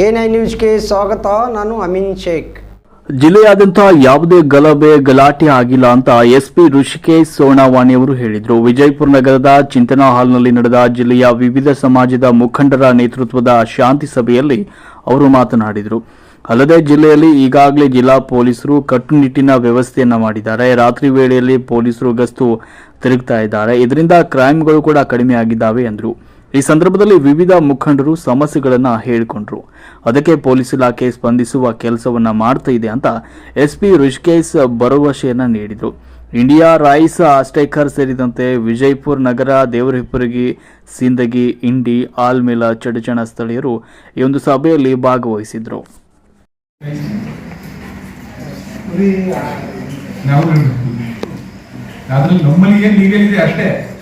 I ನ್ಯೂಸ್ಗೆ ಸ್ವಾಗತ, ನಾನು ಅಮೀನ್ ಶೇಖ್. ಜಿಲ್ಲೆಯಾದ್ಯಂತ ಯಾವುದೇ ಗಲಭೆ, ಗಲಾಟೆ ಆಗಿಲ್ಲ ಅಂತ ಎಸ್ಪಿ ಋಷಿಕೇಶ್ ಸೋನಾವಾಣಿ ಅವರು ಹೇಳಿದರು. ವಿಜಯಪುರ ನಗರದ ಚಿಂತನಾ ಹಾಲ್ನಲ್ಲಿ ನಡೆದ ಜಿಲ್ಲೆಯ ವಿವಿಧ ಸಮಾಜದ ಮುಖಂಡರ ನೇತೃತ್ವದ ಶಾಂತಿ ಸಭೆಯಲ್ಲಿ ಅವರು ಮಾತನಾಡಿದರು. ಅಲ್ಲದೆ ಜಿಲ್ಲೆಯಲ್ಲಿ ಈಗಾಗಲೇ ಜಿಲ್ಲಾ ಪೊಲೀಸರು ಕಟ್ಟುನಿಟ್ಟಿನ ವ್ಯವಸ್ಥೆಯನ್ನು ಮಾಡಿದ್ದಾರೆ. ರಾತ್ರಿ ವೇಳೆಯಲ್ಲಿ ಪೊಲೀಸರು ಗಸ್ತು ತಿರುಗ್ತಾ ಇದ್ದಾರೆ. ಇದರಿಂದ ಕ್ರೈಮ್ಗಳು ಕೂಡ ಕಡಿಮೆ ಆಗಿದ್ದಾವೆ ಎಂದರು ಈ ಸಂದರ್ಭದಲ್ಲಿ ವಿವಿಧ ಮುಖಂಡರು ಸಮಸ್ಯೆಗಳನ್ನು ಹೇಳಿಕೊಂಡ್ರು. ಅದಕ್ಕೆ ಪೊಲೀಸ್ ಇಲಾಖೆ ಸ್ಪಂದಿಸುವ ಕೆಲಸವನ್ನ ಮಾಡ್ತಾ ಇದೆ ಅಂತ ಎಸ್ಪಿ ಋಷಿಕೇಶ್ ಭರವಸೆಯನ್ನ ನೀಡಿದರು. ಇಂಡಿಯಾ ರೈಸ್ ಅಸ್ಟೇಕರ್ ಸೇರಿದಂತೆ ವಿಜಯಪುರ ನಗರ, ದೇವರಹಿಪ್ಪರಗಿ, ಸಿಂದಗಿ, ಇಂಡಿ, ಆಲ್ಮೇಲ, ಚಡಚಣ ಸ್ಥಳೀಯರು ಈ ಒಂದು ಸಭೆಯಲ್ಲಿ ಭಾಗವಹಿಸಿದ್ರು. ಅಷ್ಟೇ.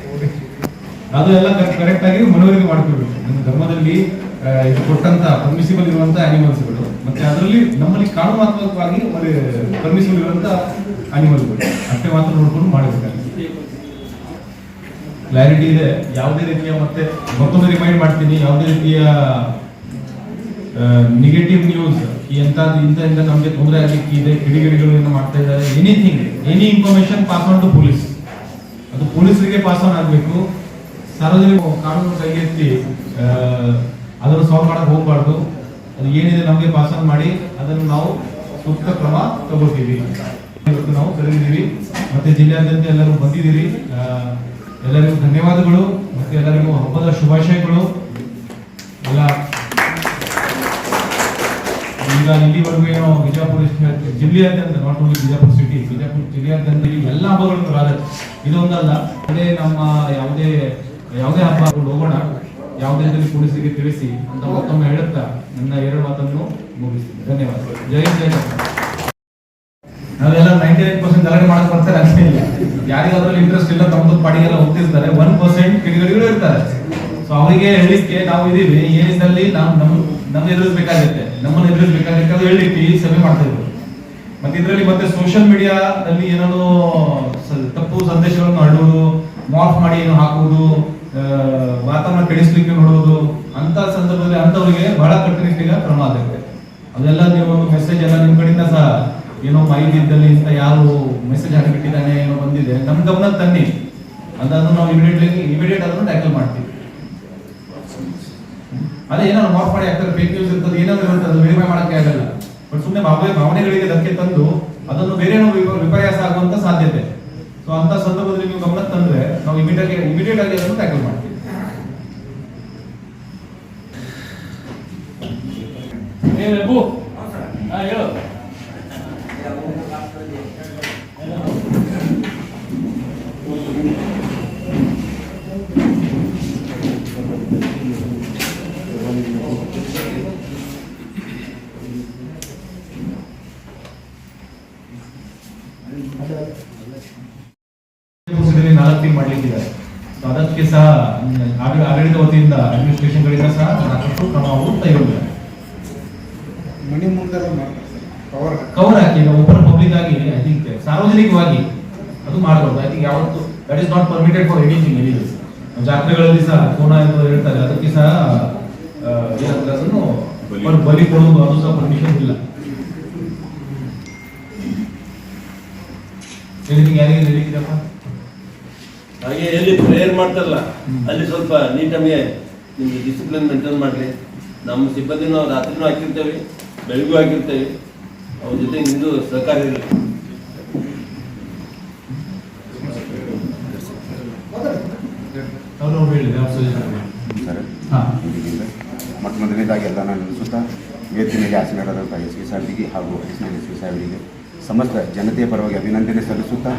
ಅದು ಎಲ್ಲ ಕರೆಕ್ಟ್ ಆಗಿ ಮನವರಿಕೆ ಮಾಡ್ಕೊಳ್ಬೇಕು. ನಮ್ಮ ಧರ್ಮದಲ್ಲಿ ಇದು ಕೊಟ್ಟಂತ ಪರ್ಮಿಸಿಬಲ್ ಇರುವಂತ ಅನಿಮಲ್ಸ್ಗಳು ಮತ್ತೆ ಅದರಲ್ಲಿ ನಮ್ಮಲ್ಲಿ ಕಾನೂನಾತ್ಮಕವಾಗಿ ಪರ್ಮಿಸಿಬಲ್ ಇರುವಂತ ಅನಿಮಲ್ಗಳು ಅಷ್ಟೇ ಮಾತ್ರ ನೋಡ್ಕೊಂಡು ಮಾಡಬೇಕಾಗುತ್ತೆ. ಕ್ಲಾರಿಟಿ ಇದೆ. ಯಾವುದೇ ರೀತಿಯ ಮತ್ತೆ ಮತ್ತೊಮ್ಮೆ ರಿಮೈಂಡ್ ಮಾಡ್ತೀನಿ. ಯಾವುದೇ ರೀತಿಯ ನೆಗೆಟಿವ್ ನ್ಯೂಸ್ ಎಂತ ಇಂತ ಇಂತ ನಮಗೆ ತೊಂದರೆ ಆಗಲಿಕ್ಕೆ ಇದೆ, ಕಿಡಿಗೇಡಿಗಳು ಏನು ಮಾಡ್ತಾ ಇದ್ದಾರೆ anything any information pass on to police ಅದು ಪೊಲೀಸರಿಗೆ ಪಾಸ್ ಆನ್ ಆಗಬೇಕು. ಸಾರ್ವಜನಿಕ ಕಾನೂನು ಕೈಗೆತ್ತಿ ಅದನ್ನು ಸಾಲ್ವ್ ಮಾಡಕ್ ಹೋಗ್ಬಾರ್ದು. ಅದು ಏನಿದೆ ನಮಗೆ ಪಾಸ್ ಮಾಡಿ, ಅದನ್ನು ನಾವು ಸೂಕ್ತ ಕ್ರಮ ತಗೋತೀವಿ ಇವತ್ತು ನಾವು ಕರೆದಿದ್ದೀವಿ. ಮತ್ತೆ ಜಿಲ್ಲೆಯಾದ್ಯಂತ ಎಲ್ಲರೂ ಬಂದಿದ್ದೀರಿ. ಎಲ್ಲರಿಗೂ ಧನ್ಯವಾದಗಳು. ಮತ್ತೆ ಎಲ್ಲರಿಗೂ ಹಬ್ಬದ ಶುಭಾಶಯಗಳು. ಎಲ್ಲ ಈಗ ಇಲ್ಲಿವರೆಗೂ ಏನೋ ಬಿಜಾಪುರ ಜಿಲ್ಲೆ- ಜಿಲ್ಲೆಯಾದ್ಯಂತ not only Bijapur city Bijapur ಜಿಲ್ಲೆಯಾದ್ಯಂತ ಎಲ್ಲ ಹಬ್ಬಗಳನ್ನು ರಾಜ ಇದೊಂದಲ್ಲ, ಅದೇ ನಮ್ಮ ಯಾವುದೇ ಯಾವುದೇ ಹಬ್ಬ ಹೋಗೋಣ. ಯಾವುದೇ ಇದ್ರಲ್ಲಿ ಪೊಲೀಸರಿಗೆ ತಿಳಿಸಿ ಅಂತ ಮತ್ತೊಮ್ಮೆ ಹೇಳುತ್ತಾ ನನ್ನ ಎರಡು ಮಾತನ್ನು ಮುಗಿಸ್ತೀನಿ. ಧನ್ಯವಾದ. ಜೈ ಜಯ. ನಾವೆಲ್ಲ ನೈಂಟಿ ನೈನ್ ಪರ್ಸೆಂಟ್ ಗಲಾಟೆ ಮಾಡಕ್ ಬರ್ತಾರೆ ಅಷ್ಟೇ ಇಲ್ಲ. ಯಾರಿಗಾದ್ರೂ ಇಂಟ್ರೆಸ್ಟ್ ಇಲ್ಲ, ತಮ್ಮದು ಪಾಡಿಗೆಲ್ಲ ಹೋಗ್ತಿರ್ತಾರೆ ಒನ್ ಪರ್ಸೆಂಟ್ ಕಿಡಿಗಡಿಗಳು ಇರ್ತಾರೆ. ಸೊ ಅವರಿಗೆ ಹೇಳಿಕ್ಕೆ ನಾವು ಇದೀವಿ. ಏನಿದ್ದಲ್ಲಿ ನಾವು ನಮ್ ನಮ್ಗೆ ಎದುರಿಸಬೇಕಾಗುತ್ತೆ. ನಮ್ಮನ್ನು ಅದು ಹೇಳಿಕ್ಕೆ ಈ ಸಭೆ ಮಾಡ್ತಾ ಇದ್ರು. ಮತ್ತೆ ಇದರಲ್ಲಿ ಮತ್ತೆ ಸೋಷಿಯಲ್ ಮೀಡಿಯಾದಲ್ಲಿ ಏನಾದ್ರು ತಪ್ಪು ಸಂದೇಶಗಳನ್ನು ಹರಡುವುದು ಮಾಫ್ ಮಾಡಿ ಏನು ಹಾಕುವುದು ವಾತಾವರಣ ಕೆಡಿಸ್ಲಿಕ್ಕೆ ನೋಡುವುದು ಅಂತ ಸಂದರ್ಭದಲ್ಲಿ ಅಂತವರಿಗೆ ಬಹಳ ಕಟ್ಟುನಿಟ್ಟಿನ ಕ್ರಮ ಆಗುತ್ತೆ ಅದೆಲ್ಲ ನೀವು ಮೆಸೇಜ್ ಎಲ್ಲ ನಿಮ್ ಕಡೆಯಿಂದ ಸಹ ಏನೋ ಮಾಹಿತಿ ಇದ್ದಲ್ಲಿ ಇಂತ ಯಾರು ಮೆಸೇಜ್ ಹಾಕಿಬಿಟ್ಟಿದ್ದಾನೆ ಏನೋ ಬಂದಿದೆ, ನಮ್ ಗಮನ ತನ್ನಿ. ಅದನ್ನು ನಾವು ಇಮಿಡಿಯೇಟ್ಲಿ ಇಮಿಡಿಯೇಟ್ ಅದನ್ನು ಟ್ಯಾಕಲ್ ಮಾಡ್ತೀವಿ. ಅದೇ ಏನಾದ್ರು ಮಾಫ್ ಮಾಡಿ ಆಗ್ತಾರೆ ಫೇಕ್ ನ್ಯೂಸ್ ಇರ್ತದೆ, ಏನಾದ್ರು ಇರುತ್ತೆ ಅದು ವೆರಿಫೈ ಮಾಡಕ್ಕೆ ಆಗಲ್ಲ. ಬಟ್ ಸುಮ್ಮನೆ ಭಾವ ಭಾವನೆಗಳಿಗೆ ಧಕ್ಕೆ ತಂದು ಅದನ್ನು ಬೇರೆ ವಿಪರ್ಯಾಸ ಆಗುವಂತ ಸಾಧ್ಯತೆ. ಸೊ ಅಂತ ಸಂದರ್ಭದಲ್ಲಿ ನೀವು ಗಮನ ತಂದ್ರೆ ನಾವು ಇಮಿಡಿಯೇಟ್ ಇಮಿಡಿಯೇಟ್ ಆಗಿ ಅದನ್ನು ಟ್ಯಾಕಲ್ ಮಾಡ್ತೀವಿ. ಮಾಡ್ಲಿಕ್ಕಿದ್ದಾರೆ. ಸೊ ಅದಕ್ಕೆ ಸಹ ಆಡಳಿತ ವತಿಯಿಂದ ಅಡ್ಮಿನಿಸ್ಟ್ರೇಷನ್ ಗಳಿಂದ ಸಹ ಸಾಕಷ್ಟು ಕ್ರಮವು ತೆಗೆದುಕೊಂಡಿದ್ದಾರೆ ಮಣಿ ಮುಂದೆ ಮಾಡ್ತಾರೆ ಕವರ್ ಕವರ್ ಹಾಕಿ ಓಪನ್ ಪಬ್ಲಿಕ್ ಆಗಿ ಐ ಥಿಂಕ್ ಸಾರ್ವಜನಿಕವಾಗಿ ಅದು ಮಾಡಬಹುದು ಐ ಥಿಂಕ್ ಯಾವತ್ತು that is not permitted for anything any ಜಾತ್ರೆಗಳಲ್ಲಿ ಸಹ ಕೋನ ಎಂದು ಹೇಳ್ತಾರೆ ಅದಕ್ಕೆ ಸಹ ಏನಂದ್ರೆ ಅದನ್ನು ಬಲಿ- ಬಲಿ ಕೊಡುವುದು ಅದು ಸಹ ಪರ್ಮಿಷನ್ ಇಲ್ಲ. ಎನಿಥಿಂಗ್ ಯಾರಿಗೆ ಹೇಳಿದ್ದೀರಪ್ಪ ಹಾಗೆ ಎಲ್ಲಿ ಪ್ರೇಯರ್ ಮಾಡ್ತಾರಲ್ಲ ಅಲ್ಲಿ ಸ್ವಲ್ಪ ನೀಟಾಗಿ ನಿಮ್ಗೆ ಡಿಸಿಪ್ಲಿನ್ ಮೇಂಟೈನ್ ಮಾಡಲಿ ನಮ್ಮ ಸಿಬ್ಬಂದಿ ನಾವು ರಾತ್ರಿನೂ ಹಾಕಿರ್ತೇವೆ ಬೆಳಗೂ ಹಾಕಿರ್ತೇವೆ. ಅವ್ರ ಜೊತೆ ನಿಂದು ಸಹಕಾರ ಇರಲಿ. ಅವರು ಹೇಳಿದೆ ಅವ್ರ ಸಜೆಷನ್ ಸರ್ ಹಾ. ಇದರಿಂದ ಮೊಟ್ಟ ಮೊದಲನೇದಾಗಿ ಎಲ್ಲ ನಾನು ಅನಿಸುತ್ತಾ ವೇದಿಕೆಯಲ್ಲಿ ಆಸನರಾದಂಥ ಎಸ್ ವಿ ಸಾಹೇಬರಿಗೆ ಹಾಗೂ ಎಸ್ ಎಸ್ ಪಿ ಸಾಹೇಬರಿಗೆ ಸಮಸ್ತ ಜನತೆಯ ಪರವಾಗಿ ಅಭಿನಂದನೆ ಸಲ್ಲಿಸುತ್ತಾ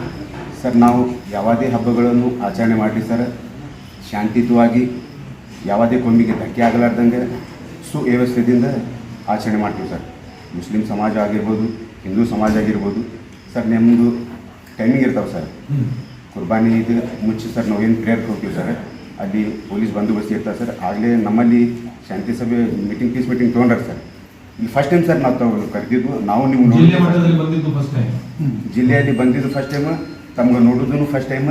ಸರ್ ನಾವು ಯಾವುದೇ ಹಬ್ಬಗಳನ್ನು ಆಚರಣೆ ಮಾಡಲಿ ಸರ್. ಶಾಂತಿಯುತವಾಗಿ ಯಾವುದೇ ಕೊಂಬಿಗೆ ಧಕ್ಕೆ ಆಗಲಾರ್ದಂಗೆ ಸುವ್ಯವಸ್ಥೆಯಿಂದ ಆಚರಣೆ ಮಾಡ್ತೀವಿ ಸರ್. ಮುಸ್ಲಿಂ ಸಮಾಜ ಆಗಿರ್ಬೋದು ಹಿಂದೂ ಸಮಾಜ ಆಗಿರ್ಬೋದು ಸರ್ ನಿಮ್ಮದು ಟೈಮಿಂಗ್ ಇರ್ತಾವೆ ಸರ್. ಕುರ್ಬಾನಿ ಇದು ಮುಚ್ಚಿ ಸರ್ ನಾವು ಏನು ಪ್ರೇಯರ್ಗೆ ಹೋಗ್ತೀವಿ ಸರ್. ಅಲ್ಲಿ ಪೊಲೀಸ್ ಬಂದೋಬಸ್ತ್ ಇರ್ತಾರೆ ಸರ್. ಆಗಲೇ ನಮ್ಮಲ್ಲಿ ಶಾಂತಿ ಸಭೆ ಮೀಟಿಂಗ್ ಪೀಸ್ ಮೀಟಿಂಗ್ ತೊಗೊಂಡ್ರೆ ಸರ್. ಇಲ್ಲಿ ಫಸ್ಟ್ ಟೈಮ್ ಸರ್ ನಾವು ಕರೆದಿದ್ದು ನಾವು ನೀವು ಜಿಲ್ಲೆ ಬಂದಿದ್ದು ಫಸ್ಟ್ ಟೈಮ್ ಜಿಲ್ಲೆಯಲ್ಲಿ ಬಂದಿದ್ದು ಫಸ್ಟ್ ಟೈಮ್ ತಮ್ಗೆ ನೋಡೋದನ್ನು ಫಸ್ಟ್ ಟೈಮ್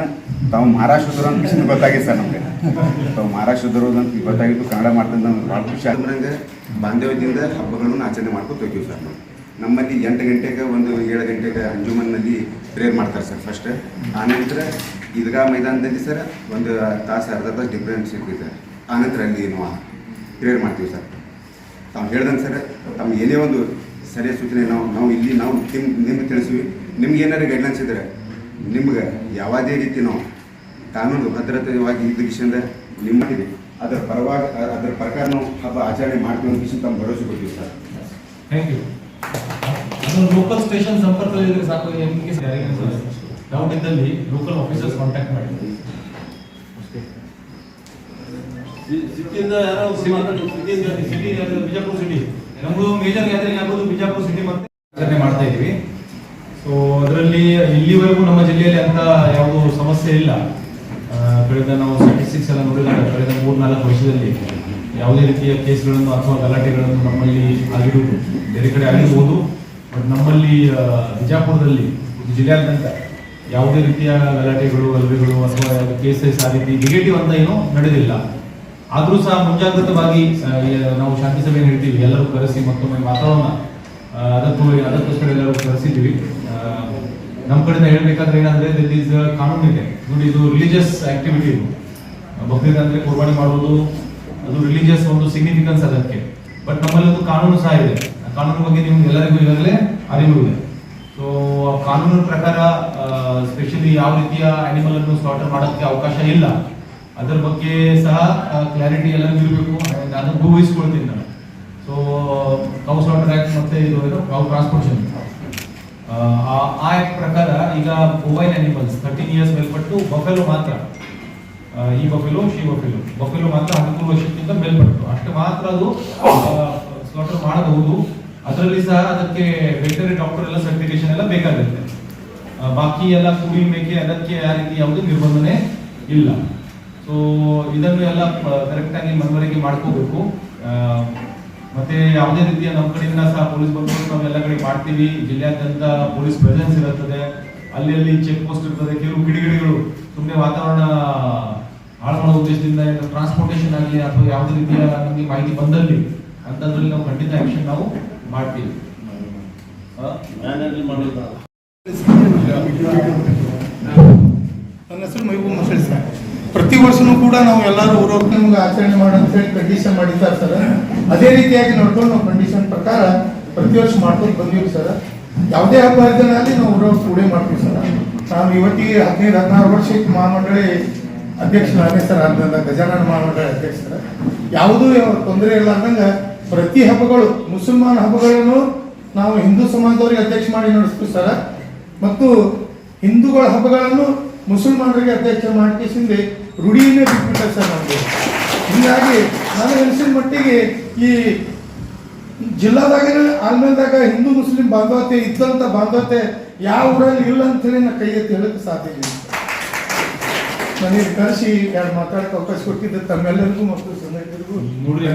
ತಾವು ಮಹಾರಾಷ್ಟ್ರದವ್ರು ಅಂತ ಖುಷಿ ಗೊತ್ತಾಗಿದೆ ಸರ್ ನಮಗೆ. ತಾವು ಮಹಾರಾಷ್ಟ್ರದವ್ರು ಅಂತ ಗೊತ್ತಾಗಿದ್ದು ಕನ್ನಡ ಮಾಡ್ತಂತ ನಮ್ಗೆ ಭಾಳ ಖುಷಿ ಅಂದ್ರೆ ಬಾಂಧವ್ಯದಿಂದ ಹಬ್ಬಗಳನ್ನು ಆಚರಣೆ ಮಾಡ್ಕೊತ ಹೋಗ್ತೀವಿ ಸರ್ ನಾವು. ನಮ್ಮಲ್ಲಿ ಎಂಟು ಗಂಟೆಗೆ ಒಂದು ಏಳು ಗಂಟೆಗೆ ಅಂಜುಮನ್ನಲ್ಲಿ ಪ್ರೇಯರ್ ಮಾಡ್ತಾರೆ ಸರ್ ಫಸ್ಟ್ ಆನಂತರ ಈದ್ಗಾ ಮೈದಾನದಲ್ಲಿ ಸರ್ ಒಂದು ತಾಸು, ಅರ್ಧ ತಾಸು ಡಿಫ್ರೆನ್ಸ್ ಇರ್ತೈತೆ. ಆನಂತರ ಅಲ್ಲಿ ಏನು ಪ್ರೇಯರ್ ಮಾಡ್ತೀವಿ ಸರ್. ತಾವು ಹೇಳ್ದಂಗೆ ಸರ್ ತಮ್ಮ ಏನೇ ಒಂದು ಸರಿಯ ಸೂಚನೆ ನಾವು ನಾವು ಇಲ್ಲಿ ನಾವು ನಿಮ್, ನಿಮ್ಗೆ ತಿಳಿಸ್ತೀವಿ. ನಿಮ್ಗೆ ಏನಾರು ಗೈಡ್ಲೈನ್ಸ್ ಇದ್ದರೆ ನಿಮ್ಗೆ ಯಾವುದೇ ರೀತಿ ನಾವು ಕಾನೂನು ಭದ್ರತೆವಾಗಿ ಇದ್ದ ವಿಷಯದ ನಿಮ್ಮಿದೆ ಅದರ ಪರವಾಗಿ ಅದರ ಪ್ರಕಾರ ನಾವು ಹಬ್ಬ ಆಚರಣೆ ಮಾಡ್ತೀವಿ ಅಂತ ವಿಷಯ ತಮ್ಮ ಭರವಸೆ ಕೊಡ್ತೀವಿ ಸರ್. ಥ್ಯಾಂಕ್ ಯು ಅದು ಲೋಕಲ್ ಸ್ಟೇಷನ್ ಸಂಪರ್ಕದಲ್ಲಿ ಸಾಕು ನಿಮಗೆ ಡೌಟ್ ಇದ್ದಲ್ಲಿ ಲೋಕಲ್ ಆಫೀಸರ್ಸ್ ಕಾಂಟ್ಯಾಕ್ಟ್ ಮಾಡಿ. ಸಿಟಿಯಿಂದ ಯಾರೋ ಸಿಟಿಯಿಂದ ಸಿಟಿ ಬಿಜಾಪುರ ಸಿಟಿ ನಮ್ಮದು ಮೇಜರ್ ಗ್ಯಾದರಿಂಗ್ ಆಗೋದು ಬಿಜಾಪುರ ಸಿಟಿ ಮತ್ತೆ ಆಚರಣೆ ಮಾಡ್ತಾ ಇದೀವಿ. ಸೊ ಅದರಲ್ಲಿ ಇಲ್ಲಿವರೆಗೂ ನಮ್ಮ ಜಿಲ್ಲೆಯಲ್ಲಿ ಅಂತ ಯಾವುದೂ ಸಮಸ್ಯೆ ಇಲ್ಲ. ಕಳೆದ ನಾವು ಸ್ಟ್ಯಾಟಿಸ್ಟಿಕ್ಸ್ ಎಲ್ಲ ನೋಡಿದಾಗ ಕಳೆದ ಮೂರು ನಾಲ್ಕು ವರ್ಷದಲ್ಲಿ ಯಾವುದೇ ರೀತಿಯ ಕೇಸ್ಗಳನ್ನು ಅಥವಾ ಗಲಾಟೆಗಳನ್ನು ನಮ್ಮಲ್ಲಿ ಆಗಿರುವುದು ಬೇರೆ ಕಡೆ ಆಗಿರ್ಬೋದು. ಬಟ್ ನಮ್ಮಲ್ಲಿ ಬಿಜಾಪುರದಲ್ಲಿ ಜಿಲ್ಲೆಯಾದ್ಯಂತ ಯಾವುದೇ ರೀತಿಯ ಗಲಾಟೆಗಳು ಅಲ್ವೆಗಳು ಅಥವಾ ಕೇಸಸ್ ಆ ರೀತಿ ನೆಗೆಟಿವ್ ಅಂತ ಏನೂ ನಡೆದಿಲ್ಲ. ಆದರೂ ಸಹ ಮುಂಜಾಗ್ರತವಾಗಿ ನಾವು ಶಾಂತಿ ಸಭೆ ನೀಡ್ತೀವಿ. ಎಲ್ಲರೂ ಕರೆಸಿ ಮತ್ತೊಮ್ಮೆ ಆ, ಅದಕ್ಕೂ ಅದಕ್ಕೋಸ್ಕರ ಎಲ್ಲರೂ ಕರೆಸಿದ್ದೀವಿ. ನಮ್ಮ ಕಡೆಯಿಂದ ಹೇಳಬೇಕಾದ್ರೆ ಏನಂದ್ರೆ ದಿಸ್ ಈಸ್ ಕಾನೂನು ಇದೆ. ನೋಡಿ, ಇದು ರಿಲಿಜಿಯಸ್ ಆಕ್ಟಿವಿಟಿ ಇದು. ಬಕ್ರೀದ್ ಅಂದ್ರೆ ಕುರ್ಬಾನಿ ಮಾಡುವುದು ಅದು ರಿಲಿಜಿಯಸ್ ಒಂದು ಸಿಗ್ನಿಫಿಕೆನ್ಸ್ ಅದಕ್ಕೆ. ಬಟ್ ನಮ್ಮಲ್ಲಿ ಒಂದು ಕಾನೂನು ಸಹ ಇದೆ. ಆ ಕಾನೂನು ಬಗ್ಗೆ ನಿಮ್ಗೆ ಎಲ್ಲರಿಗೂ ಈಗಾಗಲೇ ಅರಿವು ಇದೆ. ಸೊ ಕಾನೂನು ಪ್ರಕಾರ ಸ್ಪೆಷಲಿ ಯಾವ ರೀತಿಯ ಅನಿಮಲ್ ಅನ್ನು ಸ್ಲಾಟರ್ ಮಾಡೋಕ್ಕೆ ಅವಕಾಶ ಇಲ್ಲ. ಅದರ ಬಗ್ಗೆ ಸಹ ಕ್ಲಾರಿಟಿ ಎಲ್ಲರಿಗೂ ಇರಬೇಕು. ಅದನ್ನು ಭೂವಿಸ್ಕೊಳ್ತೀನಿ ನಾನು. ಸೊ ಕೌ ಸ್ಲಾಟರ್ ಆಕ್ಟ್ ಮತ್ತೆ ಇದು ಕೌ ಟ್ರಾನ್ಸ್ಪೋರ್ಟೇಷನ್ ಆ ಪ್ರಕಾರ ಈಗ ಮೊಬೈಲ್ ಅನಿಮಲ್ಸ್ ಥರ್ಟೀನ್ ಇಯರ್ಸ್ ಮೇಲ್ಪಟ್ಟು ಬಫೆಲು ಮಾತ್ರ. ಈ ಬಫೆಲು ಶಿ ಬಫೆಲು ಬಫೆಲು ಮಾತ್ರ ಹದಿಮೂರು ವರ್ಷಕ್ಕಿಂತ ಮೇಲ್ಪಟ್ಟು. ಅಷ್ಟು ಮಾತ್ರ ಅದು ಸ್ಲಾಟರ್ ಮಾಡಬಹುದು. ಅದರಲ್ಲಿ ಸಹ ಅದಕ್ಕೆ ವೆಟರಿ ಡಾಕ್ಟರ್ ಎಲ್ಲ ಸರ್ಟಿಫಿಕೇಶನ್ ಎಲ್ಲ ಬೇಕಾಗುತ್ತೆ. ಬಾಕಿ ಎಲ್ಲ ಕುರಿ ಮೇಕೆ ಅದಕ್ಕೆ ಆ ರೀತಿ ಯಾವುದೇ ನಿರ್ಬಂಧನೆ ಇಲ್ಲ. ಸೊ ಇದನ್ನು ಎಲ್ಲ ಕರೆಕ್ಟಾಗಿ ಮನವರಿಕೆ ಮಾಡ್ಕೋಬೇಕು. ಮತ್ತೆ ಯಾವುದೇ ರೀತಿಯ ನಮ್ಮ ಕಡೆಯಿಂದ ಸಹ ಪೊಲೀಸ್ ಬಂದೋಬಸ್ತ್ ನಾವು ಎಲ್ಲ ಕಡೆ ಮಾಡ್ತೀವಿ. ಜಿಲ್ಲೆಯಾದ್ಯಂತ ಪೊಲೀಸ್ ಪ್ರೆಸೆನ್ಸ್ ಇರುತ್ತದೆ. ಅಲ್ಲಿ ಅಲ್ಲಿ ಚೆಕ್ ಪೋಸ್ಟ್ ಇರ್ತದೆ. ಕೆಲವು ಕಿಡಿಗಿಡಿಗಳು ಸುಮ್ಮನೆ ವಾತಾವರಣ ಹಾಳು ಮಾಡೋ ಉದ್ದೇಶದಿಂದ ಟ್ರಾನ್ಸ್ಪೋರ್ಟೇಷನ್ ಆಗಲಿ ಅಥವಾ ಯಾವುದೇ ರೀತಿಯ ನಮಗೆ ಮಾಹಿತಿ ಬಂದಲ್ಲಿ ಅಂತದ್ರಲ್ಲಿ ನಾವು ಖಂಡಿತ ಆಕ್ಷನ್ ನಾವು ಮಾಡ್ತೀವಿ. ನನ್ನ ಹೆಸರು ಮೈಬೂ ಮಸಳಿ ಸರ್ ಪ್ರತಿ ವರ್ಷನೂ ಕೂಡ ನಾವು ಎಲ್ಲರೂ ಊರೋಗ್ ನಮ್ಗೆ ಆಚರಣೆ ಮಾಡಿ ಅಂತ ಹೇಳಿ ಕಂಡೀಷನ್ ಮಾಡಿದ್ದಾರೆ ಸರ್. ಅದೇ ರೀತಿಯಾಗಿ ನೋಡ್ಕೊಂಡು ನಾವು ಕಂಡೀಷನ್ ಪ್ರಕಾರ ಪ್ರತಿ ವರ್ಷ ಮಾಡ್ಕೊಂಡು ಬಂದೀವಿ ಸರ್. ಯಾವುದೇ ಹಬ್ಬ ಹರಿದಿನಲ್ಲಿ ನಾವು ಕೂಡ ಮಾಡ್ತೀವಿ ಸರ್. ನಾನು ಇವತ್ತಿಗೆ ಹದಿನೈದು, ಹದಿನಾರು ವರ್ಷ ಮಹಾಮಂಡಳಿ ಅಧ್ಯಕ್ಷನಾದೆ ಸರ್ ಆದ್ದರಿಂದ ಗಜಾನನ ಮಹಾಮಂಡಳಿ ಅಧ್ಯಕ್ಷರ ಯಾವುದೂ ತೊಂದರೆ ಇಲ್ಲ ಅಂದಂಗೆ ಪ್ರತಿ ಹಬ್ಬಗಳು, ಮುಸಲ್ಮಾನ್ ಹಬ್ಬಗಳನ್ನು ನಾವು ಹಿಂದೂ ಸಮಾಜದವರಿಗೆ ಅಧ್ಯಕ್ಷ ಮಾಡಿ ನಡೆಸ್ತೀವಿ ಸರ್. ಮತ್ತು ಹಿಂದೂಗಳ ಹಬ್ಬಗಳನ್ನು ಮುಸಲ್ಮಾನರಿಗೆ ಅಧ್ಯಕ್ಷ ಮಾಡ್ಕೇಸಿಂದ ರೂಢಿಯನ್ನೇ ಬಿಟ್ಬಿಟ್ಟ ಸರ್ ನಮಗೆ. ಹೀಗಾಗಿ ನಾನು ಅನಿಸಿದ ಮಟ್ಟಿಗೆ ಈ ಜಿಲ್ಲಾದಾಗ ಆಲ್ಮೇಲ್ದಾಗ ಹಿಂದೂ ಮುಸ್ಲಿಂ ಬಾಂಧವತೆ ಇದ್ದಂಥ ಬಾಂಧವತೆ ಯಾವ ಊರಲ್ಲಿ ಇಲ್ಲ ಅಂತ ಹೇಳಿ ನಾ ಕೈ ಎತ್ತಿ ಹೇಳಕ್ಕೆ ಸಾಧ್ಯ ಇಲ್ಲ. ನನಗೆ ಕರೆಸಿ ಎರಡು ಮಾತಾಡಕ್ಕೆ ಅವಕಾಶ ಕೊಟ್ಟಿದ್ದೆ ತಮ್ಮೆಲ್ಲರಿಗೂ ಮತ್ತು ಸ್ನೇಹಿತರಿಗೂ ನೋಡ್ರಿ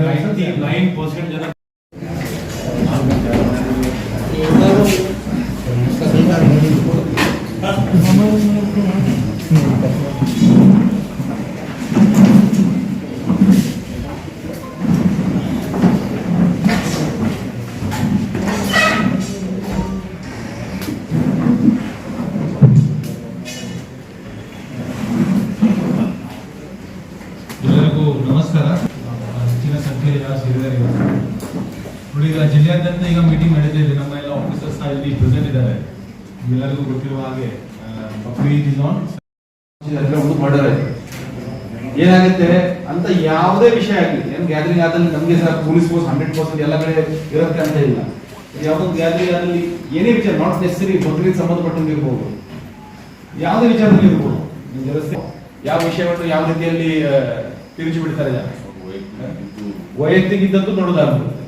ನೋಡಿ ಈಗ ಜಿಲ್ಲೆಯಾದ್ಯಂತ ಈಗ ಮೀಟಿಂಗ್ ನಡೀತಾ ಇದೆ. ನಮ್ಮ ಎಲ್ಲ ಆಫೀಸರ್ಸ್ ಇಲ್ಲಿ ಪ್ರೆಸೆಂಟ್ ಇದ್ದಾರೆ. ಎಲ್ಲರಿಗೂ ಗೊತ್ತಿರುವ ಹಾಗೆ ಬಕ್ರೀದ್ ಇಸ್ ಆನ್ ಒಂದು ಮರ್ಡರ್ ಆಯ್ತು ಏನಾಗುತ್ತೆ ಅಂತ ಯಾವುದೇ ವಿಷಯ ಆಗಲಿ ಏನು ಗ್ಯಾದರಿಂಗ್ ಆದಲ್ಲಿ ನಮಗೆ ಸಹ ಪೊಲೀಸ್ ಫೋರ್ಸ್ ಹಂಡ್ರೆಡ್ ಪರ್ಸೆಂಟ್ ಎಲ್ಲ ಕಡೆ ಇರುತ್ತೆ ಅಂತ ಇಲ್ಲ. ಯಾವುದೊಂದು ಗ್ಯಾದರಿಂಗ್ ಆದಲ್ಲಿ ಏನೇ ವಿಚಾರ ನಾಟ್ ನೆಸರಿ ಬಕ್ರೀದ್ ಸಂಬಂಧಪಟ್ಟಂಗೆ ಇರ್ಬೋದು. ಯಾವುದೇ ವಿಚಾರದಲ್ಲಿ ಇರ್ಬೋದು. ಯಾವ ವಿಷಯವನ್ನು ಯಾವ ರೀತಿಯಲ್ಲಿ ತಿರುಚಿ ಬಿಡ್ತಾರೆ ವೈಯಕ್ತಿಕ ಇದ್ದದ್ದು ನೋಡೋದಾಗುತ್ತೆ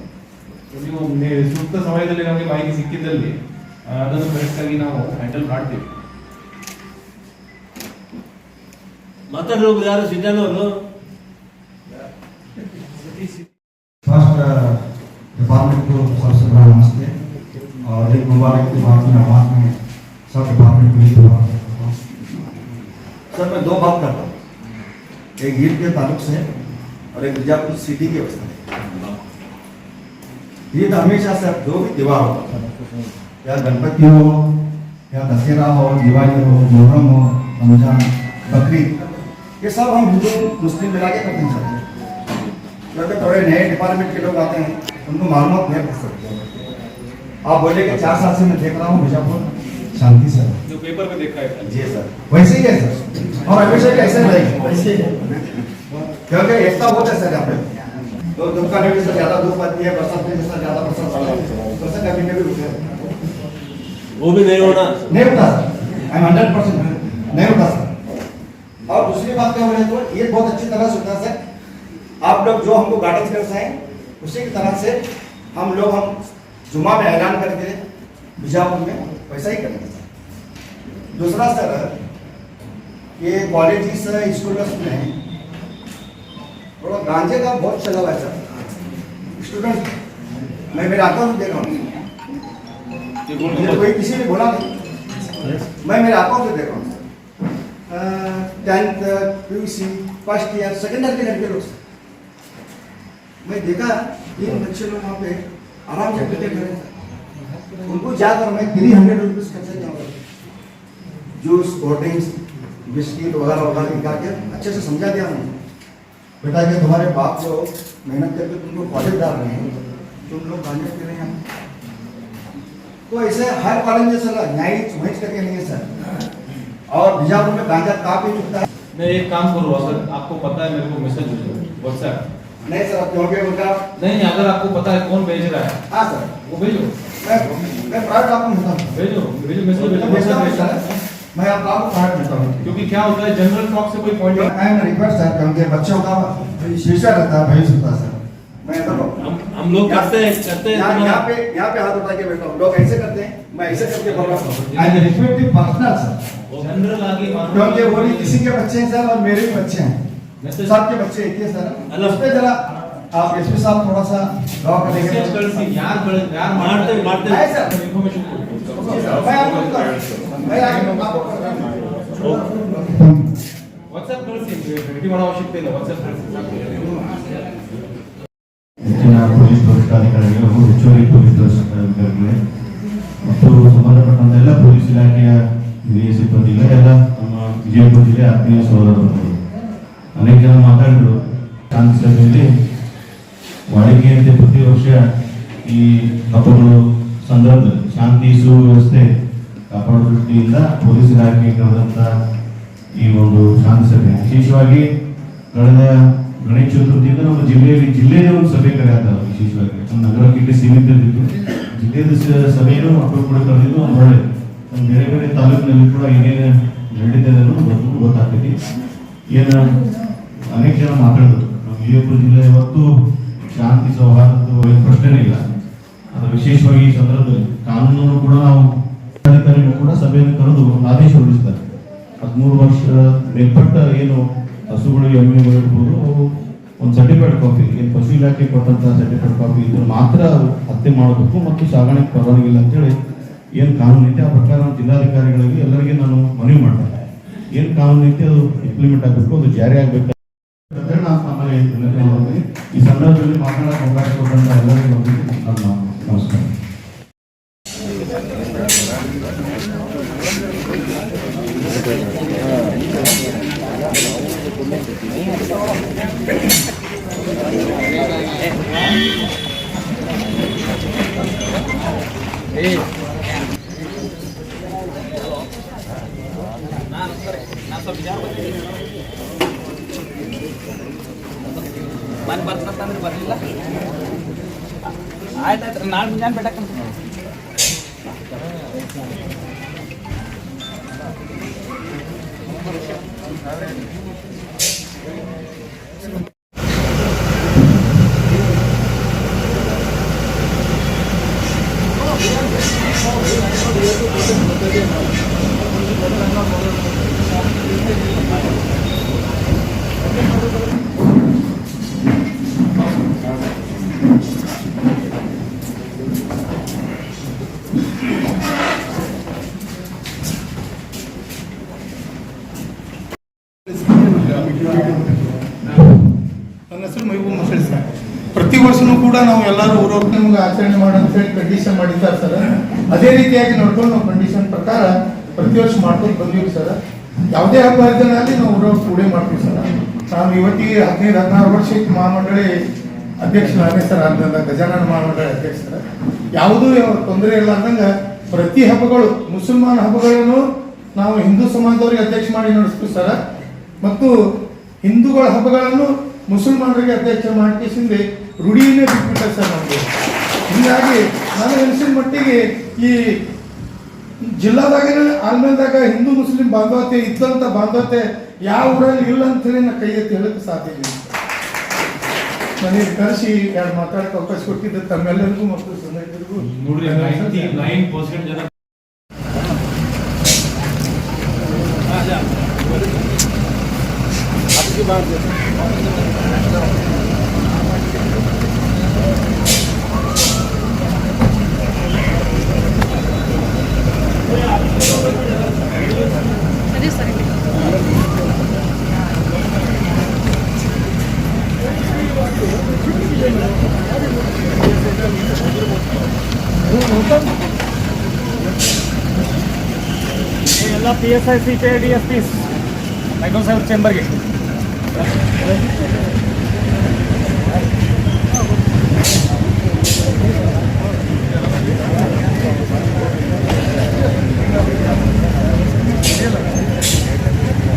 ನೀವು ನಿ- ಸೂಕ್ತ ಸಮಯದಲ್ಲಿ ನಮಗೆ ಮಾಹಿತಿ ಸಿಕ್ಕಿದ್ದಲ್ಲಿ ಆ, ಅದನ್ನು ಕರೆಕ್ಟ್ ಆಗಿ ನಾವು ಹ್ಯಾಂಡಲ್ ಮಾಡ್ತೀವಿ ಮಾತಾಡ್ರಿ ಒಬ್ರು ಯಾರು ಸಿದ್ದನವರು फर्स्ट डिपार्टमेंट को सबसे बड़ा नमस्ते और एक मुबारक की बात मैं आवाज में सब डिपार्टमेंट को भी दुआ करता हूँ सर मैं दो बात करता हूँ एक गिर के ताल्लुक से और एक बीजापुर सिटी की व्यवस्था ये तो हमेशा सर जो भी त्योहार होता है या गणपति हो या दशहरा हो दिवाली हो मुहर्रम हो रमज़ान बकरीद ये सब हम हिंदू मुस्लिम मिला के करते हैं। सर क्योंकि थोड़े नए डिपार्टमेंट के लोग आते हैं उनको मालूम नहीं कर सकते आप बोले कि चार साल से मैं देख रहा हूँ बीजापुर शांति सर जो पेपर में देखा है। जी सर वैसे ही है सर। और हमेशा ही ऐसे रहेगा? वैसे ही है। क्योंकि एकता बहुत है सर यहाँ पे। तो धूप का नबी से ज़्यादा धूप आती है बरसात में जैसा ज़्यादा बरसात आता है तो सर कभी कभी रुके वो भी नहीं होना नहीं होता sir I am hundred percent नहीं होता सर और दूसरी बात क्या बोले तो ये बहुत अच्छी तरह से होता है सर. आप लोग जो हमको गाइडेंस कर हैं उसी की तरह से हम लोग हम जुमा में ऐलान करके बीजापुर में वैसा ही करेंगे सर. दूसरा सर ये कॉलेज स्कूल में थोड़ा गांजे का बहुत चला हुआ है सर। स्टूडेंट मैं मेरे आँखों से देख हूँ। मुझे कोई किसी ने बोला नहीं। मैं मेरे आँखों से देख हूँ। Tenth PUC first year second year के लड़के लोग। मैं देखा तीन बच्चे लोग वहाँ पे आराम से पीते खड़े थे। उनको जाकर मैं थ्री हंड्रेड रुपीज़ खर्चा होगा जूस कोल्ड ड्रिंक्स बिस्किट वगैरह वगैरह निकाल के अच्छे से समझा दिया मैंने बेटा कि तुम्हारे बाप लोग मेहनत करके तुमको कॉलेज डाल रहे हैं। तुम लोग गांजे पी रहे हैं। तो ऐसे हर कॉलेज में सर न्याय वहीं करके नहीं है सर। और बीजापुर में गांजा काफ़ी चुकता है? मैं एक काम करूँगा सर आपको पता है मेरे को मैसेज व्हाट्सएप नहीं सर क्योंकि उनका नहीं अगर आपको पता है कौन भेज रहा है हाँ सर। वो भेजो। मैं मैं प्राइवेट आपको भेजो भेजो मैसेज भेजो। मैं आप लोगों को कारण देता हूँ। क्योंकि क्या होता है जनरल टॉक से कोई point I am request sir कम के बच्चों का शीर्षक रहता है भाई सुता सर मैं तो हम हम लोग करते हैं करते हैं यहाँ पे यहाँ पे हाथ उठा के बैठा हूँ। लोग ऐसे करते हैं मैं ऐसे करके बोल रहा हूँ। I am respective partner sir general आगे मान। क्योंकि वो भी किसी के बच्चे हैं सर और मेरे भी बच्चे हैं। मैं तो- साहब के बच्चे हैं सर उस पे जरा आप एसपी साहब थोड़ा सा ड्रॉ करेंगे। यार यार मारते मारते हैं सर इंफॉर्मेशन को मैं आपको बता रहा हूँ ವಾಟ್ಸ್ಆ್ಯಪ್ ಕಳಿಸಿ ಭೇಟಿ ಅವಶ್ಯಕತೆ ಹೆಚ್ಚಿನ ಪೊಲೀಸ್ ವರಿಷ್ಠಾಧಿಕಾರಿಗಳಿಗೂ ಹೆಚ್ಚುವರಿ ಪೊಲೀಸ್ ವರಿಷ್ಠಾಧಿಕಾರಿಗಳಿಗೆ ಮತ್ತು ಸಂಬಂಧಪಟ್ಟಂತ ಎಲ್ಲ ಪೊಲೀಸ್ ಇಲಾಖೆಯ ಹಿರಿಯ ಸಿಬ್ಬಂದಿಗಳ ಎಲ್ಲ ನಮ್ಮ ವಿಜಯಪುರ ಜಿಲ್ಲೆ ಆತ್ಮೀಯ ಸಹೋದರರು ಅನೇಕ ಜನ ಮಾತಾಡಿದ್ರು ಶಾಂತಿ ಸಭೆಯಲ್ಲಿ ವಾಡಿಕೆಯಂತೆ ಪ್ರತಿ ವರ್ಷ ಈ ಹಬ್ಬಗಳು, ಸಂದರ್ಭದಲ್ಲಿ ಶಾಂತಿ, ಸುವ್ಯವಸ್ಥೆ ಕಾಪಾಡುವ ದೃಷ್ಟಿಯಿಂದ ಪೊಲೀಸ್ ಇಲಾಖೆ ಕರೆದಂತ ಈ ಒಂದು ಶಾಂತಿ ಸಭೆ ವಿಶೇಷವಾಗಿ ಕಳೆದ ಗಣೇಶ ಚತುರ್ಥಿಯಿಂದ ನಮ್ಮ ಜಿಲ್ಲೆಯಲ್ಲಿ ಜಿಲ್ಲೆಯ ಒಂದು ಸಭೆ ಕರೆಯಂತ ವಿಶೇಷವಾಗಿ. ನಮ್ಮ ನಗರಕ್ಕೆ ಸೀಮಿತ ಇದ್ದಿದ್ದು ಜಿಲ್ಲೆಯ ಸಭೆಯನ್ನು ಮಕ್ಕಳು ಕೂಡ ಕರೆದಿದ್ದು ಒಂದು ಒಳ್ಳೆ ಬೇರೆ ಬೇರೆ ತಾಲೂಕಿನಲ್ಲಿ ಕೂಡ ಏನೇನು ನಡೀತದೆ ಅನ್ನೋದು ಗೊತ್ತು, ಗೊತ್ತಾಗ್ತೈತಿ. ಏನು ಅನೇಕ ಜನ ಮಾತಾಡಿದ್ರು ನಮ್ಮ ವಿಜಯಪುರ ಜಿಲ್ಲೆ ಇವತ್ತು ಶಾಂತಿ ಸೌಹಾರ್ದದ ಏನು ಪ್ರಶ್ನೆನೇ ಇಲ್ಲ. ಅದು ವಿಶೇಷವಾಗಿ ಈ ಸಂದರ್ಭದಲ್ಲಿ ಕಾನೂನನ್ನು ಕೂಡ ನಾವು ಅಧಿಕಾರಿಗಳು ಕೂಡ ಸಭೆಯನ್ನು ಕರೆದು ಆದೇಶ ಹೊರಡಿಸ್ತಾರೆ ಹದಿಮೂರು ವರ್ಷ ಮೇಲ್ಪಟ್ಟ ಏನು ಹಸುಗಳಿಗೆ ಎಮ್ಮೆಗಳು ಇರ್ಬೋದು ಒಂದು ಸರ್ಟಿಫೈಡ್ ಕಾಪಿ ಏನು ಪಶು ಇಲಾಖೆ ಕೊಟ್ಟಂತಹ ಸರ್ಟಿಫೈಡ್ ಕಾಪಿ ಇದ್ರೆ ಮಾತ್ರ ಹತ್ಯೆ ಮಾಡಬೇಕು ಮತ್ತು ಸಾಗಾಣಿಕೆ ಪರವಾಗಿಲ್ಲ ಅಂತೇಳಿ ಏನು ಕಾನೂನು ಐತೆ ಆ ಪ್ರಕಾರ ಜಿಲ್ಲಾಧಿಕಾರಿಗಳಿಗೆ ಎಲ್ಲರಿಗೆ ನಾನು ಮನವಿ ಮಾಡ್ತೇನೆ. ಏನು ಕಾನೂನು ಐತೆ ಅದು ಇಂಪ್ಲಿಮೆಂಟ್ ಆಗಬೇಕು, ಅದು ಜಾರಿ ಆಗಬೇಕು ಅಂತೇಳಿ ನಾನು ಆಮೇಲೆ ವಿನಂತಿ ಮಾಡ್ತೀನಿ. ಈ ಸಂದರ್ಭದಲ್ಲಿ ಮಾತನಾಡಕ್ಕೆ ಅವಕಾಶ ಕೊಟ್ಟಂತ ಎಲ್ಲರಿಗೂ ನನ್ನ ನಮಸ್ಕಾರ ಮನೆ ಬರ್ತಂದ್ರೆ ಬರಲಿಲ್ಲ ಆಯ್ತಾಯ್ತು ನಾಳೆ ನಿಮ್ಗೆ ಆಚರಣೆ ಮಾಡೋ ಹೇಳಿ ಕಂಡೀಷನ್ ಮಾಡಿದ್ದಾರೆ ಸರ್. ಅದೇ ರೀತಿಯಾಗಿ ನೋಡ್ಕೊಂಡು ನಾವು ಕಂಡೀಷನ್ ಪ್ರಕಾರ ಪ್ರತಿ ವರ್ಷ ಮಾಡ್ಕೊಂಡು ಬಂದೀವಿ ಸರ್. ಯಾವುದೇ ಹಬ್ಬ ಇದ್ದಾಗಲಿ ನಾವು ಊರವ್ರ ಕೂಡೇ ಮಾಡ್ತೀವಿ ಸರ್. ನಾವು ಇವತ್ತಿಗೆ ಹದಿನೈದು, ಹದಿನಾರು ವರ್ಷಕ್ಕೆ ಮಹಾಮಂಡಳಿ ಅಧ್ಯಕ್ಷನಾಗೇ ಸರ್ ಆದ್ದರಿಂದ ಗಜಾನನ ಮಹಾಮಂಡಳಿ ಅಧ್ಯಕ್ಷರ ಯಾವುದೂ ತೊಂದರೆ ಇಲ್ಲ ಅಂದಂಗೆ ಪ್ರತಿ ಹಬ್ಬಗಳು, ಮುಸಲ್ಮಾನ್ ಹಬ್ಬಗಳನ್ನು ನಾವು ಹಿಂದೂ ಸಮಾಜದವರಿಗೆ ಅಧ್ಯಕ್ಷ ಮಾಡಿ ನಡೆಸ್ತೀವಿ ಸರ್. ಮತ್ತು ಹಿಂದೂಗಳ ಹಬ್ಬಗಳನ್ನು ಮುಸಲ್ಮಾನರಿಗೆ ಅಧ್ಯಕ್ಷ ಮಾಡ್ಕೇಸಿಂದ ರೂಢಿಯನ್ನೇ ಬಿಟ್ಬಿಟ್ಟ ಸರ್ ನಮಗೆ ಹೀಗಾಗಿ ನಾನು ಅನಿಸಿದ ಮಟ್ಟಿಗೆ ಈ ಜಿಲ್ಲಾದಾಗ ಆಲ್ಮೇಲ್ದಾಗ ಹಿಂದೂ ಮುಸ್ಲಿಂ ಬಾಂಧವತೆ ಇದ್ದಂಥ ಬಾಂಧವತೆ ಯಾವ ಊರಲ್ಲಿ ಇಲ್ಲ ಅಂತೇಳಿ ನಾನು ಕೈ ಎತ್ತಿ ಹೇಳಕ್ಕೆ ಸಾಧ್ಯ ಇಲ್ಲ. ನನಗೆ ಕರೆಸಿ ಎರಡು ಮಾತಾಡಕ್ಕೆ ಅವಕಾಶ ಕೊಟ್ಟಿದ್ದೆ ತಮ್ಮೆಲ್ಲರಿಗೂ ಮತ್ತು ಸಂಗೀತರಿಗೂ ನೋಡ್ರಿ ನೈಂಟಿ ನೈನ್ ಪರ್ಸೆಂಟ್ ಜನ ಎಲ್ಲ P S I C T D S P micro ಸಾಹೇಬ್ ಚೇಂಬರ್ಗೆ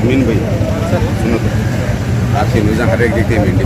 अमीन भाई सुनो तो आपकी न्यूज़ हर एक देखते हैं भिंडी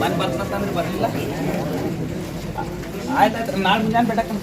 ಮನೆ ಬರ್ತಂದ್ರೆ ಬರಲಿಲ್ಲ ಆಯ್ತಾಯ್ತು ನಾಳೆ ಮುಂಜಾನೆ ಬೇಟಕ್ಕಂತ